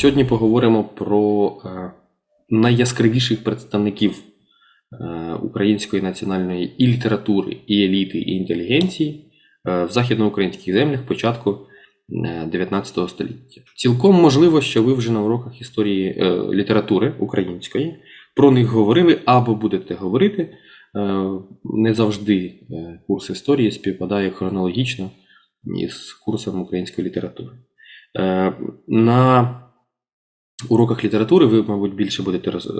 Сьогодні поговоримо про е, найяскравіших представників е, української національної і літератури, і еліти, і інтелігенції е, в західноукраїнських землях початку е, 19 століття. Цілком можливо, що ви вже на уроках історії літератури української про них говорили або будете говорити. Не завжди курс історії співпадає хронологічно із курсом української літератури. На уроках літератури ви, мабуть, більше будете роз... е,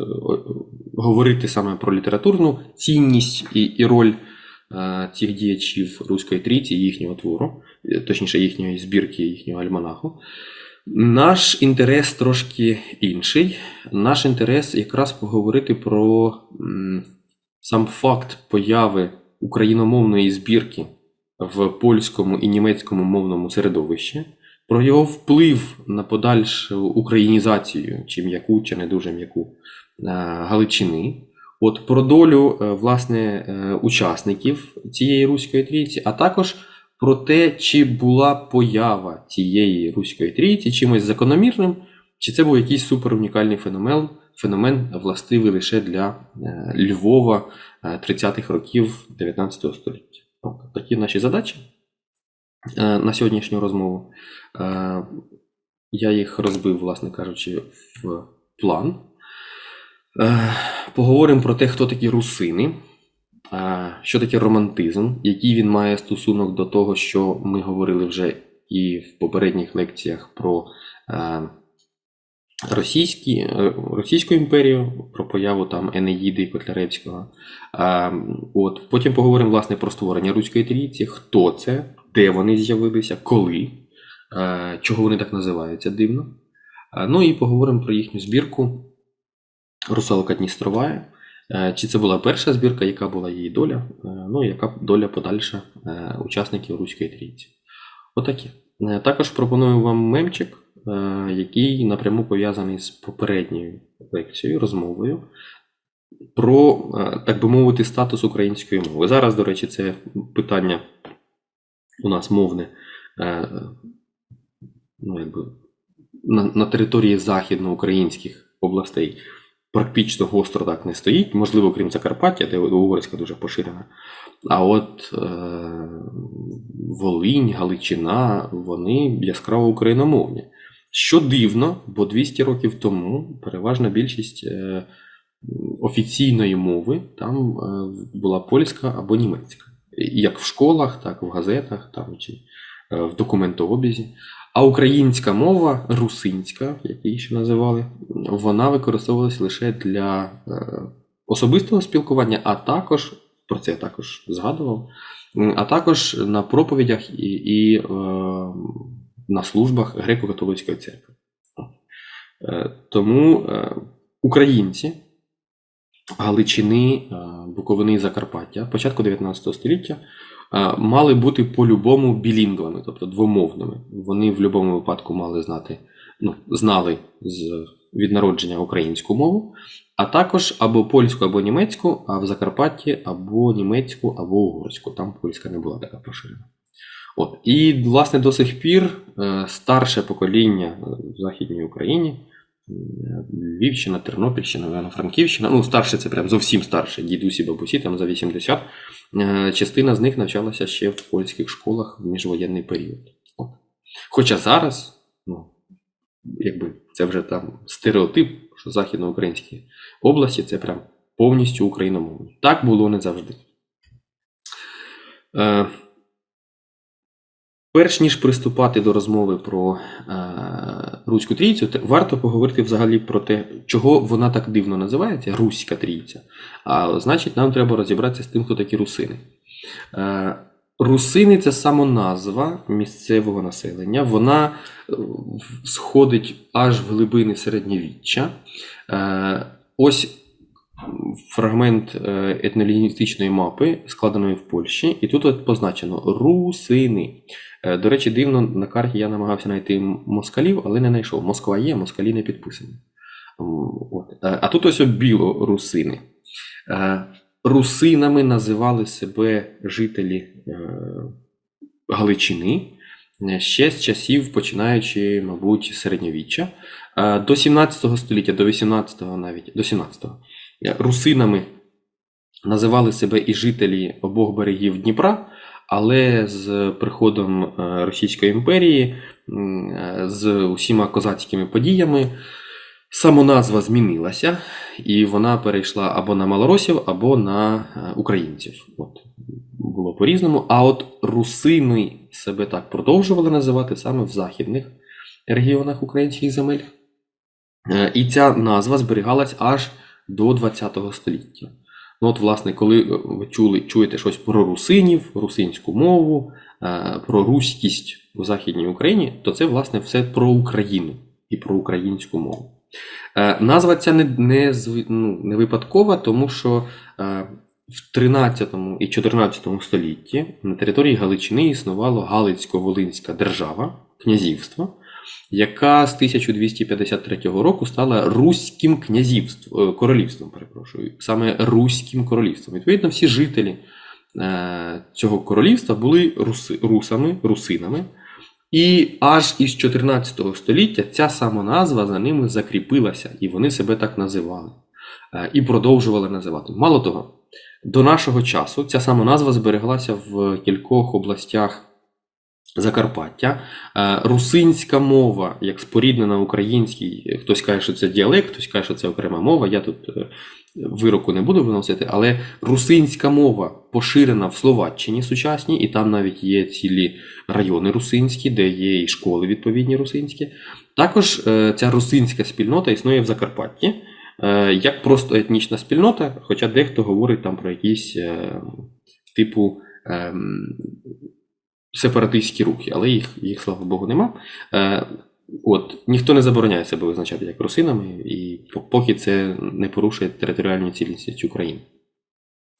говорити саме про літературну цінність і, і роль е, цих діячів Руської трійці, їхнього твору, е, точніше, їхньої збірки, їхнього альманаху. Наш інтерес трошки інший. Наш інтерес якраз поговорити про сам факт появи україномовної збірки в польському і німецькому мовному середовищі, про його вплив на подальшу українізацію, чи м'яку, чи не дуже м'яку е, Галичини. От про долю е, власне е, учасників цієї руської трійці, а також про те, чи була поява цієї руської трійці чимось закономірним, чи це був якийсь суперунікальний феномен, феномен властивий лише для Львова е, 30-х років 19 століття. Такі наші задачі на сьогоднішню розмову. Е, Я їх розбив, власне кажучи, в план. Е, Поговоримо про те, хто такі русини, е, що таке романтизм, який він має стосунок до того, що ми говорили вже і в попередніх лекціях про е, російські, е, Російську імперію, про появу там Енеїди Котляревського. Е, От, потім поговоримо власне про створення Руської трійці, хто це, де вони з'явилися, коли, е, чого вони так називаються дивно. Е, Ну і поговоримо про їхню збірку Русалка Дністровая. Е, Чи це була перша збірка, яка була її доля, ну і яка доля подальша учасників Руської трійці. Отакі. Також пропоную вам мемчик, який напряму пов'язаний з попередньою лекцією, розмовою про, так би мовити, статус української мови. Зараз, до речі, це питання у нас мовне е, ну, якби, на, на території західноукраїнських областей практично гостро так не стоїть, можливо, крім Закарпаття, де угорська дуже поширена. А от е, Волинь, Галичина, вони яскраво україномовні. Що дивно, бо 200 років тому переважна більшість е, офіційної мови там е, була польська або німецька. Як в школах, так і в газетах там, чи е, в документообізі. А українська мова, русинська, як її ще називали, вона використовувалася лише для е, особистого спілкування, а також, про це я також згадував, а також на проповідях і, і е, на службах греко-католицької церкви. Е, тому е, українці Галичини, е, Буковини і Закарпаття початку 19 століття е, мали бути по-любому білінгвами, тобто двомовними. Вони в будь-якому випадку мали знати, ну, знали з від народження українську мову, а також або польську, або німецьку, а в Закарпатті або німецьку, або угорську. Там польська не була така поширена. От. І, власне, до сих пір е, старше покоління в Західній Україні, Львівщина, Тернопільщина, Івано-Франківщина, ну, старше це прям зовсім старше, дідусі, бабусі, там за 80. Е, Частина з них навчалася ще в польських школах в міжвоєнний період. От. Хоча зараз, ну, якби це вже там стереотип, що західноукраїнські області це прям повністю україномовні. Так було не завжди. Е, Перш ніж приступати до розмови про е, Руську трійцю, варто поговорити взагалі про те, чого вона так дивно називається Руська трійця. А значить, нам треба розібратися з тим, хто такі русини. Е, русини це самоназва місцевого населення. Вона е, сходить аж в глибини середньовіччя. Е, ось фрагмент е, етнолінгвістичної мапи, складеної в Польщі, і тут от позначено русини. Е, До речі, дивно, на карті я намагався знайти москалів, але не знайшов. Москва є, москалі не підписані. Е, А тут ось білорусини. Русинами називали себе жителі Галичини, ще з часів, починаючи, мабуть, середньовіччя. До 17 століття, до 18 навіть, до 17 е, русинами називали себе і жителі обох берегів Дніпра, але з приходом е, Російської імперії, е, з усіма козацькими подіями, самоназва змінилася, і вона перейшла або на малоросів, або на е, українців. От було по-різному. А от русини себе так продовжували називати саме в західних регіонах українських земель. І ця назва зберігалась аж до ХХ століття. Ну, от, власне, коли е, ви чули, чуєте щось про русинів, русинську мову, е, про руськість у Західній Україні, то це, власне, все про Україну і про українську мову. Е, Назва ця не, не, ну, не випадкова, тому що в 13 і 14 столітті на території Галичини існувало Галицько-Волинська держава, князівство, яка з 1253 року стала Руським князівством, е, королівством, перепрошую, саме Руським королівством. Відповідно, всі жителі е, цього королівства були руси, русами, русинами. І аж із 14 століття ця самоназва за ними закріпилася, і вони себе так називали. Е, І продовжували називати. Мало того, до нашого часу ця самоназва збереглася в кількох областях Закарпаття. Е, Русинська мова, як споріднена українській, хтось каже, що це діалект, хтось каже, що це окрема мова. Я тут е, вироку не буду виносити, але русинська мова поширена в Словаччині сучасній, і там навіть є цілі райони русинські, де є і школи відповідні русинські. Також е, ця русинська спільнота існує в Закарпатті як просто етнічна спільнота, хоча дехто говорить там про якісь типу ем, сепаратистські рухи, але їх, їх слава Богу, нема. Е, От, ніхто не забороняє себе визначати як русинами, і поки це не порушує територіальну цілісність України.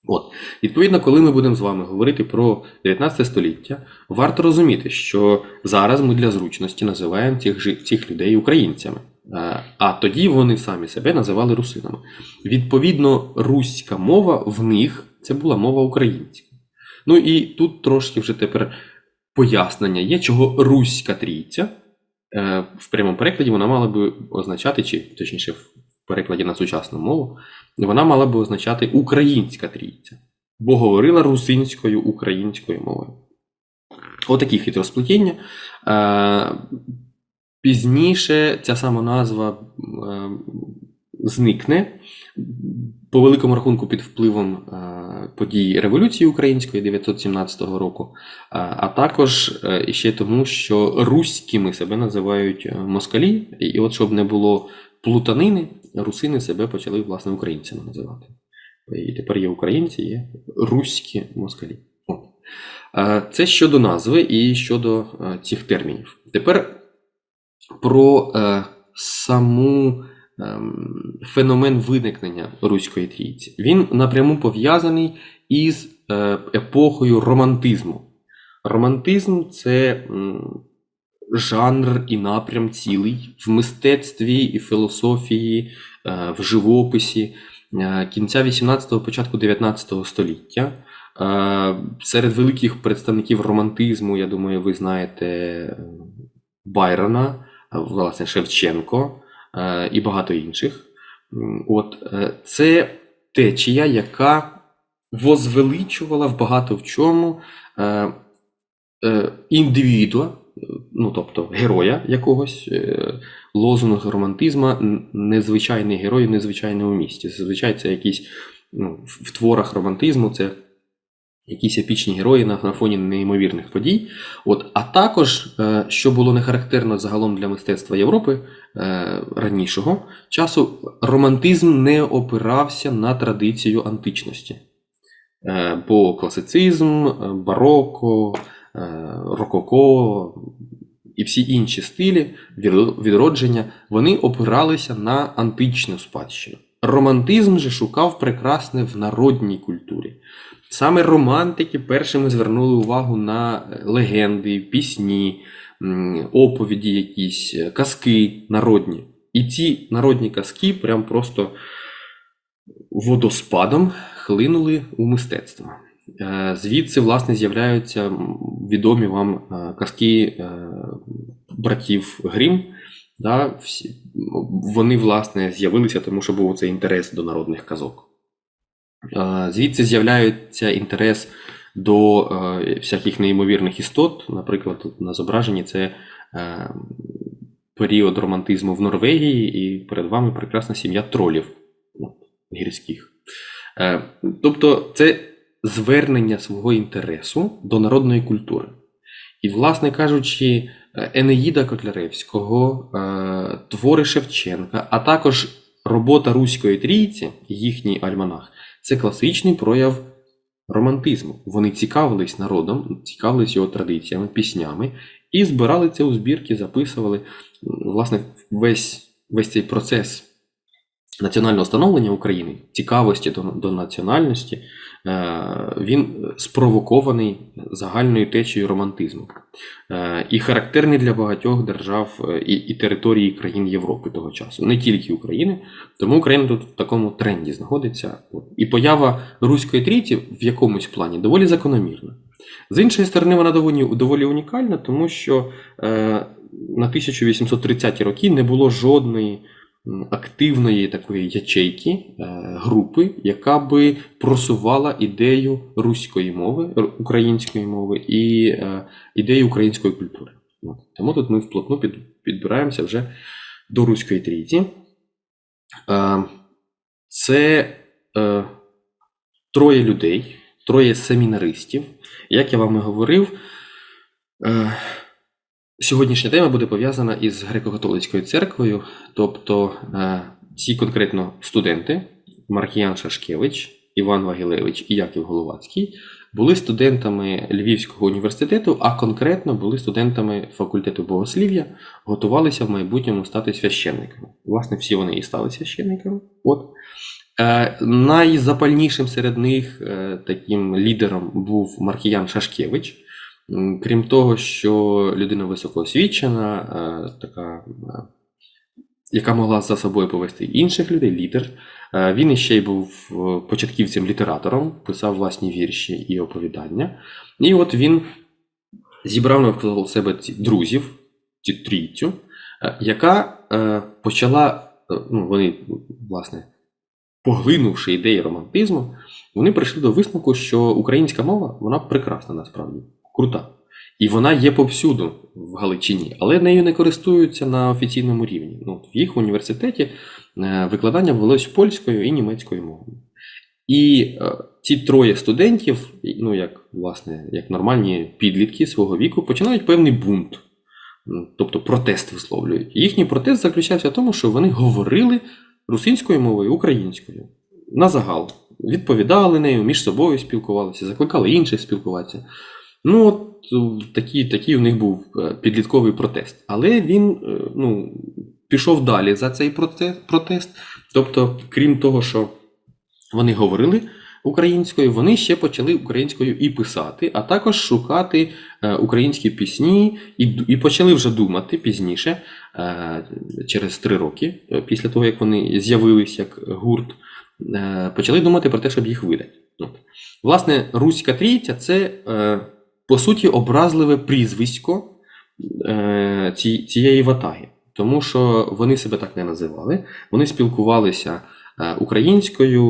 От, відповідно, коли ми будемо з вами говорити про 19 століття, варто розуміти, що зараз ми для зручності називаємо цих, цих людей українцями. Е, А тоді вони самі себе називали русинами. Відповідно, руська мова в них це була мова українська. Ну і тут трошки вже тепер пояснення є, чого Руська трійця. Е, В прямому перекладі вона мала би означати, чи точніше, в перекладі на сучасну мову, вона мала би означати українська трійця, бо говорила русинською українською мовою. Отакі хитросплетіння. Е, Пізніше ця сама назва е, зникне по великому рахунку під впливом подій Революції Української 917 року, а, також е, ще тому, що руськими себе називають е, москалі, і, от щоб не було плутанини, русини себе почали власне українцями називати. І тепер є українці, є руські москалі. Е, Це щодо назви і щодо е, цих термінів. Тепер про саму феномен виникнення Руської трійці. Він напряму пов'язаний із е, епохою романтизму. Романтизм це жанр і напрям цілий в мистецтві і філософії, е, в живописі е, кінця 18-го, початку 19 століття. Серед великих представників романтизму, я думаю, ви знаєте Байрона, власне, Шевченко і багато інших. От е, це течія, яка возвеличувала в багато в чому е, е, індивідуа, е, ну тобто героя якогось, е, лозунг романтизма, н- незвичайний герой в незвичайному місті. Зазвичай це якісь ну, в творах романтизму, це якісь епічні герої на, на фоні неймовірних подій. От, а також, е, що було не характерно загалом для мистецтва Європи е, ранішого часу, романтизм не опирався на традицію античності. Е, бо класицизм, е, бароко, е, рококо і всі інші стилі відродження вони опиралися на античну спадщину. Романтизм же шукав прекрасне в народній культурі. Саме романтики першими звернули увагу на е, легенди, пісні, оповіді, якісь е, казки народні. І ці народні казки прям просто водоспадом хлинули у мистецтво. Е, Звідси, власне, з'являються відомі вам е, казки братів Грім. Да, всі, вони, власне, з'явилися, тому що був цей інтерес до народних казок. Звідси з'являється інтерес до е, всяких неймовірних істот. Наприклад, тут на зображенні це е, період романтизму в Норвегії, і перед вами прекрасна сім'я тролів гірських. Е, Тобто, це звернення свого інтересу до народної культури. І, власне кажучи, Енеїда Котляревського, твори Шевченка, а також робота Руської трійці, їхній альманах, це класичний прояв романтизму. Вони цікавились народом, цікавились його традиціями, піснями і збирали це у збірки, записували. Власне, весь, весь цей процес національного становлення України, цікавості до, до національності, е, він спровокований загальною течією романтизму е, і характерний для багатьох держав е, і, і території країн Європи того часу, не тільки України. Тому Україна тут в такому тренді знаходиться. І поява Руської трійці в якомусь плані доволі закономірна. З іншої сторони, вона доволі, доволі унікальна, тому що на 1830-ті роки не було жодної активної такої ячейки, е, групи, яка би просувала ідею руської мови, української мови і е, ідею української культури. Тому тут ми вплотну підбираємося вже до Руської трійці. Е, Це троє людей, троє семінаристів. Як я вам і говорив, сьогоднішня тема буде пов'язана із греко-католицькою церквою, тобто е, ці конкретно студенти Маркіян Шашкевич, Іван Вагілевич і Яків Головацький були студентами Львівського університету, а конкретно були студентами факультету богослів'я, готувалися в майбутньому стати священниками. Власне, всі вони і стали священниками. От. Е, найзапальнішим серед них е, таким лідером був Маркіян Шашкевич. Крім того, що людина високоосвічена, е, така, е, яка могла за собою повести інших людей, лідер. Е, Він іще й був початківцем-літератором, писав власні вірші і оповідання. І от він зібрав навколо себе ці друзів, ці трійцю, яка почала, ну, вони, власне, поглинувши ідеї романтизму, вони прийшли до висновку, що українська мова вона прекрасна насправді, крута. І вона є повсюду в Галичині, але нею не користуються на офіційному рівні. Ну, в їх університеті е, викладання велось польською і німецькою мовою. І е, ці троє студентів, ну як власне, як нормальні підлітки свого віку, починають певний бунт, тобто протест висловлюють. Їхній протест заключався в тому, що вони говорили русинською мовою, українською на загал, відповідали нею, між собою спілкувалися, закликали інших спілкуватися. Ну, от е, такий, такий у них був е, підлітковий протест. Але він е, ну, пішов далі за цей протест. Тобто, крім того, що вони говорили українською, вони ще почали українською і писати, а також шукати українські пісні, і, і почали вже думати пізніше, через три роки, після того, як вони з'явились як гурт, почали думати про те, щоб їх видати. Власне, Руська Трійця це, по суті, образливе прізвисько е, цієї ватаги. Тому що вони себе так не називали. Вони спілкувалися е, українською,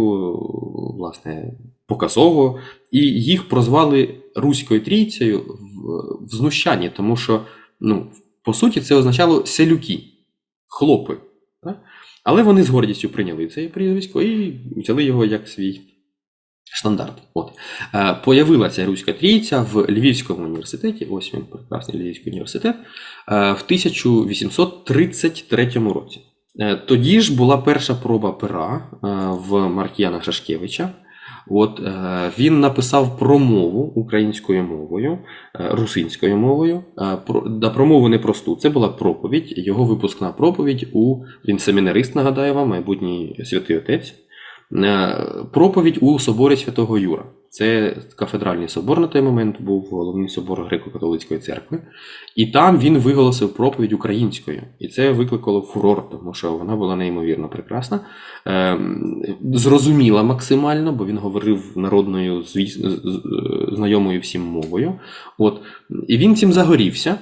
власне, показово, і їх прозвали Руською трійцею в, знущанні, тому що, ну, по суті, це означало селюки, хлопи. Але вони з гордістю прийняли це прізвисько і взяли його як свій штандарт. От. Е, Появилася Руська трійця в Львівському університеті, ось він, прекрасний Львівський університет, е, в 1833 році. Е, Тоді ж була перша проба пера в Маркіяна Шашкевича. От, він написав промову українською мовою, русинською мовою. Да, промову непросту. Це була проповідь, його випускна проповідь у він семінарист, нагадаю вам, майбутній святий отець. Е, проповідь у соборі Святого Юра. Це кафедральний собор на той момент був головний собор греко-католицької церкви. І там він виголосив проповідь українською. І це викликало фурор, тому що вона була неймовірно прекрасна, е, зрозуміла максимально, бо він говорив народною знайомою всім мовою. От. І він цим загорівся.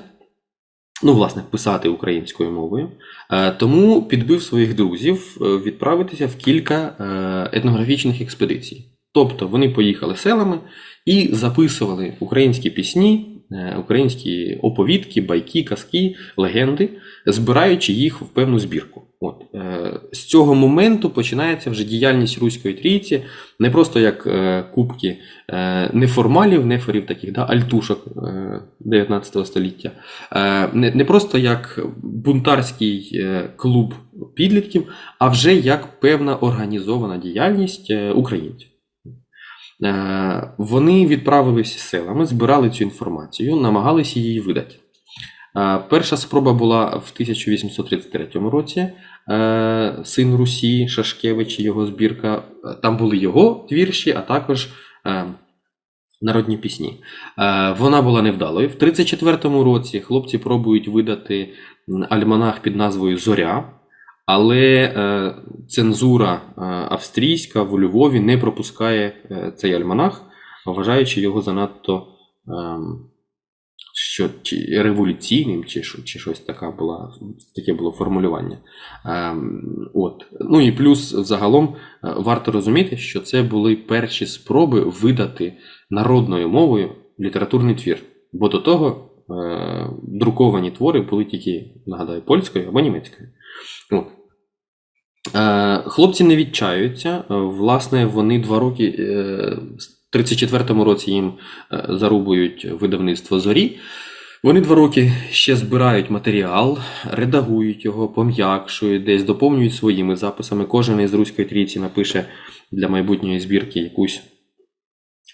Ну, власне, писати українською мовою. Е, Тому підбив своїх друзів е, відправитися в кілька е, етнографічних експедицій. Тобто вони поїхали селами і записували українські пісні, українські оповідки, байки, казки, легенди, збираючи їх в певну збірку. От е, з цього моменту починається вже діяльність Руської трійці, не просто як е, кубки е, неформалів, нефорів таких, да, альтушок е, 19 століття, е, не, просто як бунтарський е, клуб підлітків, а вже як певна організована діяльність е, українців. Е, Вони відправилися селами, збирали цю інформацію, намагалися її видати. Е, Перша спроба була в 1833 році. Е, Син Русі, Шашкевич, і його збірка. Там були його вірші, а також народні пісні. Вона була невдалою. В 34-му році хлопці пробують видати альманах під назвою Зоря, але е, цензура е, австрійська в Львові не пропускає е, цей альманах, вважаючи його занадто ем, що, чи революційним, чи, чи щось така була, таке було формулювання. Ем, от. Ну і плюс загалом варто розуміти, що це були перші спроби видати народною мовою літературний твір. Бо до того друковані твори були тільки, нагадаю, польською або німецькою. Е, хлопці не відчаються. Е, Власне, вони два роки, е, в 34-му році їм зарубують видавництво зорі. Вони два роки ще збирають матеріал, редагують його, пом'якшують, десь доповнюють своїми записами. Кожен із руської трійці напише для майбутньої збірки якусь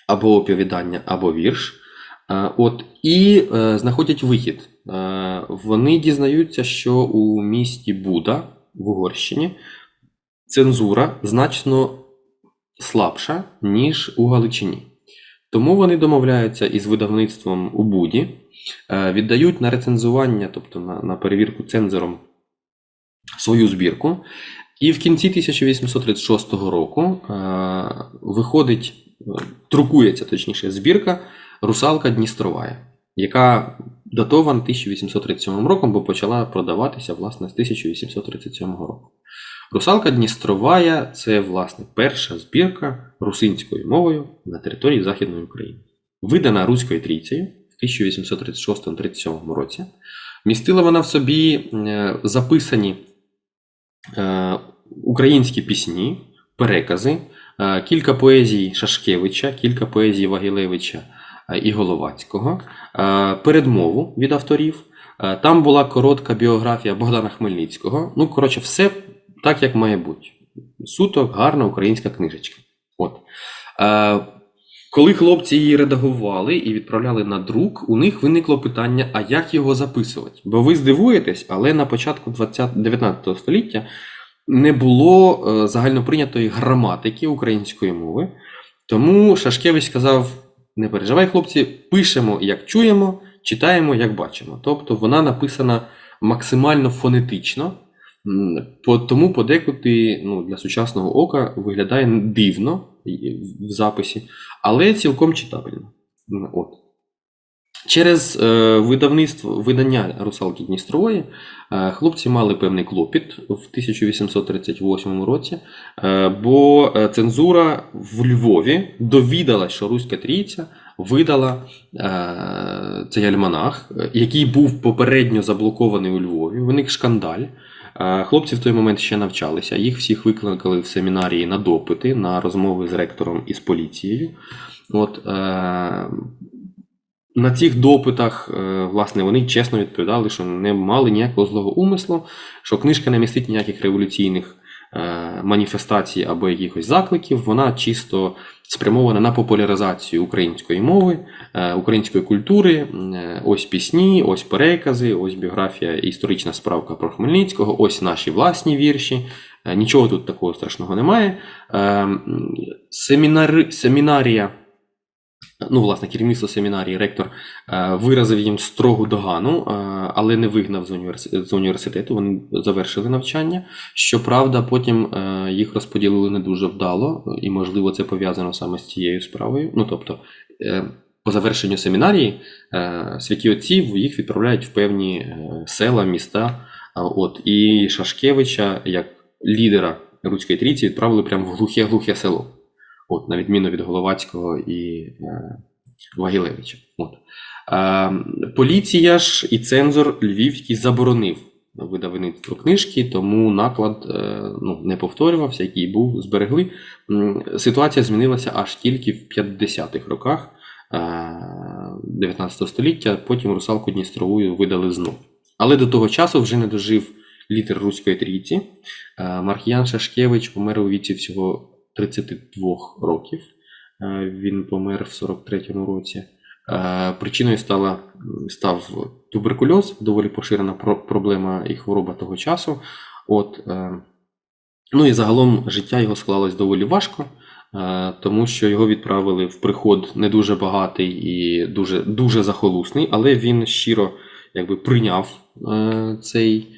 або оповідання, або вірш. От, і знаходять вихід. Вони дізнаються, що у місті Буда в Угорщині цензура значно слабша, ніж у Галичині. Тому вони домовляються із видавництвом у Буді, е, віддають на рецензування, тобто на, на перевірку цензором свою збірку. І в кінці 1836 року е, виходить, е, друкується точніше збірка Русалка Дністровая, яка датована 1837 роком, бо почала продаватися власне з 1837 року. Русалка Дністровая це власне перша збірка русинською мовою на території Західної України. Видана Руською трійцею в 1836-37 році. Містила вона в собі е, записані е, українські пісні, перекази, е, кілька поезій Шашкевича, кілька поезій Вагілевича і Головацького, передмову від авторів. Там була коротка біографія Богдана Хмельницького. Ну, коротше, все так, як має бути. Суто гарна українська книжечка. От. Е, коли хлопці її редагували і відправляли на друк, у них виникло питання, а як його записувати? Бо ви здивуєтесь, але на початку 20, 19 століття не було е, загальноприйнятої граматики української мови. Тому Шашкевич сказав: не переживай, хлопці, пишемо, як чуємо, читаємо, як бачимо. Тобто вона написана максимально фонетично, тому подекуди ну, для сучасного ока виглядає дивно в записі, але цілком читабельно. От. Через е, видавництво видання Русалки Дністрової е, хлопці мали певний клопіт в 1838 році, е, бо цензура в Львові довідала, що Руська Трійця видала цей альманах, який був попередньо заблокований у Львові. Виник шкандаль. Хлопці в той момент ще навчалися. Їх всіх викликали в семінарії на допити, на розмови з ректором і з поліцією. От, е, на цих допитах, е, власне, вони чесно відповідали, що не мали ніякого злого умислу, що книжка не містить ніяких революційних маніфестацій або якихось закликів. Вона чисто спрямована на популяризацію української мови, е, української культури. Е, Ось пісні, ось перекази, ось біографія, історична справка про Хмельницького, ось наші власні вірші. Е, Нічого тут такого страшного немає. Е, Семінари, семінарія, ну, власне, керівництво семінарії, ректор е, виразив їм строгу догану, е, але не вигнав з, університету. Вони завершили навчання. Щоправда, потім е, їх розподілили не дуже вдало, і, можливо, це пов'язано саме з цією справою. Ну, тобто, по завершенню семінарії святі отці їх відправляють в певні села, міста. От, і Шашкевича, як лідера Руської трійці, відправили прямо в глухе-глухе село. От, на відміну від Головацького і е, Вагілевича. От. Е, поліція ж і цензор Львівський заборонив видавництво книжки, тому наклад е, ну, не повторювався, який був, зберегли. Ситуація змінилася аж тільки в 50-х роках е, 19 століття, потім русалку Дністрову видали знов. Але до того часу вже не дожив лідер Руської трійці. Е, Маркіян Шашкевич помер у віці всього 32 років. Е, Він помер в 43-му році. Е, Причиною стала, став туберкульоз, доволі поширена проблема і хвороба того часу. От, е, ну і загалом життя його склалось доволі важко, тому що його відправили в приход не дуже багатий і дуже, дуже захолусний, але він щиро якби, прийняв цей,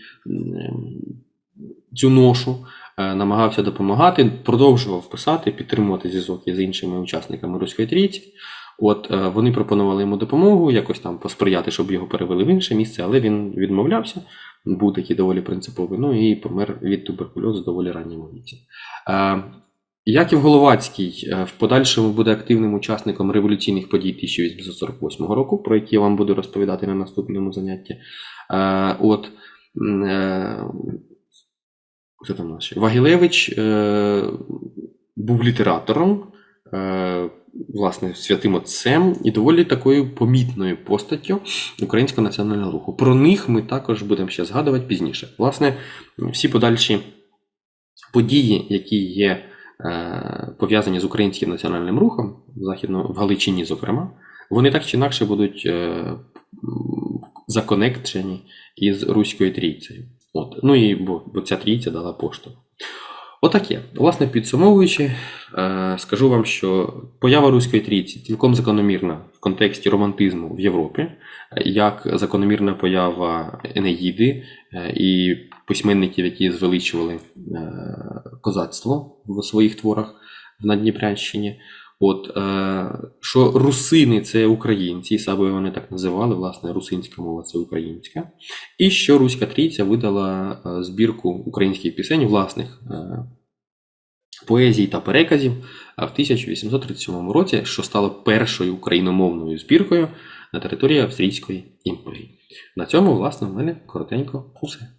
цю ношу, намагався допомагати, продовжував писати, підтримувати зв'язок із іншими учасниками Руської трійці. От е, вони пропонували йому допомогу, якось там посприяти, щоб його перевели в інше місце, але він відмовлявся, був такий доволі принциповий. Ну і помер від туберкульозу доволі ранньому віці. Е, Яків Головацький е, в подальшому буде активним учасником революційних подій 1848 року, про які я вам буду розповідати на наступному занятті. Е, От е, хто там наш? Вагілевич е, був літератором, е, власне, святим отцем і доволі такою помітною постаттю українського національного руху. Про них ми також будемо ще згадувати пізніше. Власне, всі подальші події, які є е, пов'язані з українським національним рухом, західно в Галичині, зокрема, вони так чи інакше будуть е, законекчені із Руською трійцею. От. Ну і бо, бо ця трійця дала поштовх. Отаке. Власне, підсумовуючи, е, скажу вам, що поява Руської трійці цілком закономірна в контексті романтизму в Європі, як закономірна поява Енеїди е, і письменників, які звеличували е, козацтво в своїх творах в Надніпрянщині. От, е, що русини це українці, саме вони так називали, власне, русинська мова це українська. І що Руська Трійця видала е, збірку українських пісень власних е, поезій та переказів е, в 1837 році, що стало першою україномовною збіркою на території Австрійської імперії. На цьому, власне, в мене коротенько усе.